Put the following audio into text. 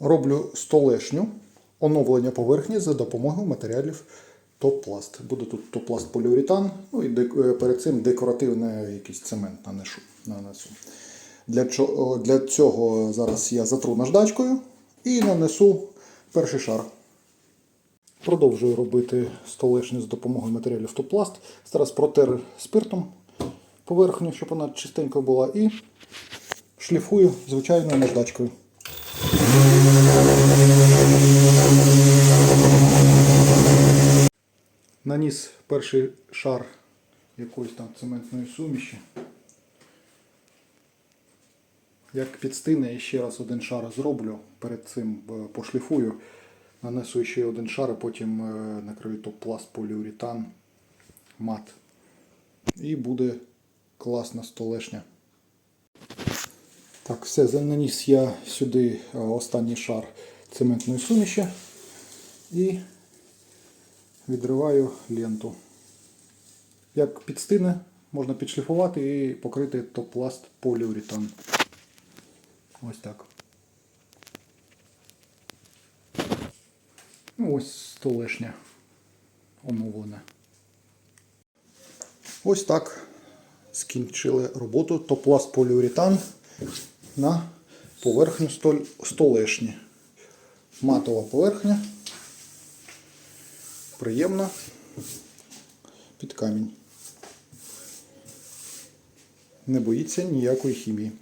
Роблю столешню оновлення поверхні за допомогою матеріалів топ-пласт. Буде тут топ-пласт поліуретан, ну і е, перед цим декоративний якийсь цемент нанесу. Для, для цього зараз я затру наждачкою і нанесу перший шар. Продовжую робити столешню з допомогою матеріалів топ-пласт. Зараз протер спиртом поверхню, щоб вона чистенька була, і шліфую звичайною наждачкою. Наніс перший шар якоїсь там цементної суміші. Як підстине, я ще раз один шар зроблю, перед цим е, пошліфую, нанесу ще один шар, а потім е, накрию топ-пласт поліуретан мат. І буде класна столешня. Так, все, наніс я сюди е, останній шар цементної суміші і відриваю ленту. Як підстине, можна підшліфувати і покрити топ-пласт поліуретан. Ось так. Ну, ось столешня оновлена. Ось так скінчили роботу топласт поліуретан на поверхню столь- столешні. Матова поверхня. Приємна під камінь. Не боїться ніякої хімії.